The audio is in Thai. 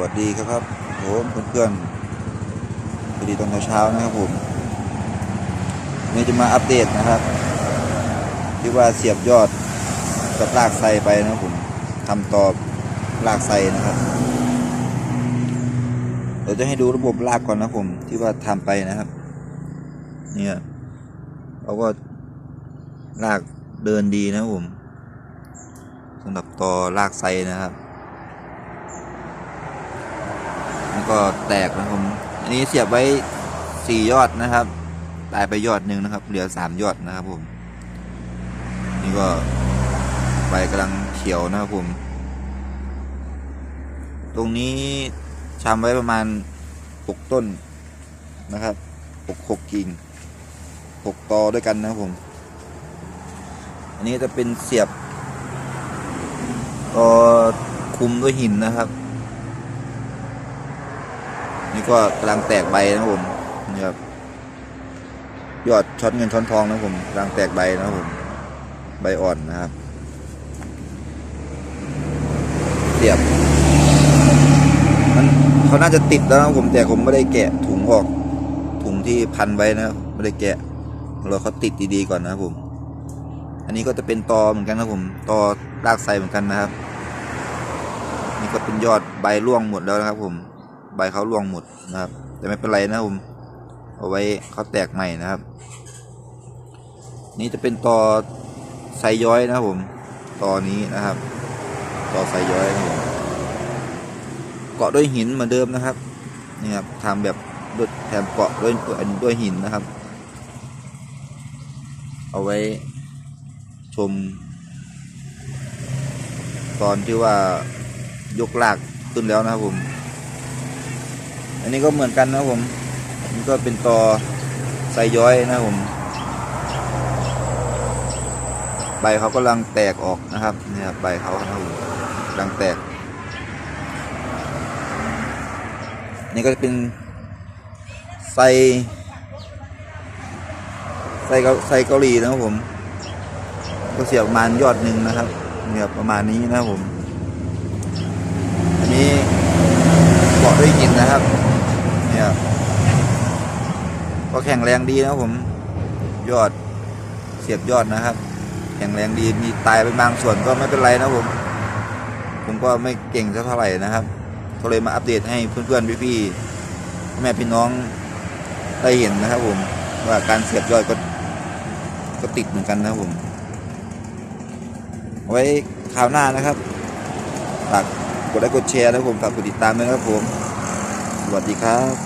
วัสดีครับผมเพื่อนๆสวัสดีตอนเช้านะครับผมนนี้จะมาอัปเดตนะครับ ที่ว่าเสียบยอดกับลากไซไปนะครับผมทำต่อลากไซนะครับเดี๋ยวจะให้ดูระบบลากก่อนนะผม ที่ว่าทำไปนะครับ เนี่ยเราก็ลากเดินดีนะครับผมสำหรับต่อลากไซนะครับ แล้ว ก็แตกนะครับผมอันนี้เสียบไว้สี่ยอดนะครับ ตายไปยอดหนึ่งนะครับ เหลือสามยอดนะครับผม นี่ก็ใบกำลังเขียวนะครับผม ตรงนี้ชำไว้ประมาณหกต้นนะครับหกหกกิ่งหกตอด้วยกันนะครับผม อันนี้จะเป็นเสียบตอคุมด้วยหินนะครับ ก็กำลังแตกใบนะผมนี่ครับยอดช้อนเงินช้อนทองนะผมกำลังแตกใบนะผมใบอ่อนนะครับ เสียบมันเขาน่าจะติดแล้วนะผมแต่ผมไม่ได้แกะถุงออก ถุงที่พันไว้นะครับไม่ได้แกะเราเขาติดดีๆก่อนนะผม อันนี้ก็จะเป็นตอเหมือนกันนะผมตอรากไซเหมือนกันนะครับ นี่ก็เป็นยอดใบร่วงหมดแล้วนะครับผม ใบเขาร่วงหมดนะครับ แต่ไม่เป็นไรนะผมเอาไว้เขาแตกใหม่นะครับ นี่จะเป็นต่อไซย้อยนะผมต่อนี้นะครับ ต่อไซย้อยนะผมเกาะด้วยหินเหมือนเดิมนะครับนี่ครับทำแบบด้วยแถมเกาะด้วยด้วยหินนะครับ เอาไว้ชม ตอนที่ว่ายกลากขึ้นแล้วนะครับผม อันนี้ก็เหมือนกันนะผมอันนี้ก็เป็นตอไซย้อยนะผม ใบเขากำลังแตกออกนะครับเนี่ยใบเขาครับผมกำลังแตก นี่ก็จะเป็นไซไซเกาไซเกาหลีนะครับผม ก็เสียบประมาณยอดหนึ่งนะครับเนี่ยประมาณนี้นะครับผม อันนี้เกาะด้วยหินนะครับ เนี่ย ก็ แข็งแรงดีนะผม ยอดเสียบยอดนะครับ แข็งแรงดีมีตายไปบางส่วนก็ไม่เป็นไรนะผม ผมก็ไม่เก่งสักเท่าไหร่นะครับ ก็เลยมาอัปเดตให้เพื่อนๆพี่ๆแม่พี่น้องได้เห็นนะครับผมว่าการเสียบยอดก็ก็ติดเหมือนกันนะครับผม ไว้คราวหน้านะครับฝากกดไลค์กดแชร์นะครับผมฝากกดติดตามด้วยนะครับผม สวัสดีครับ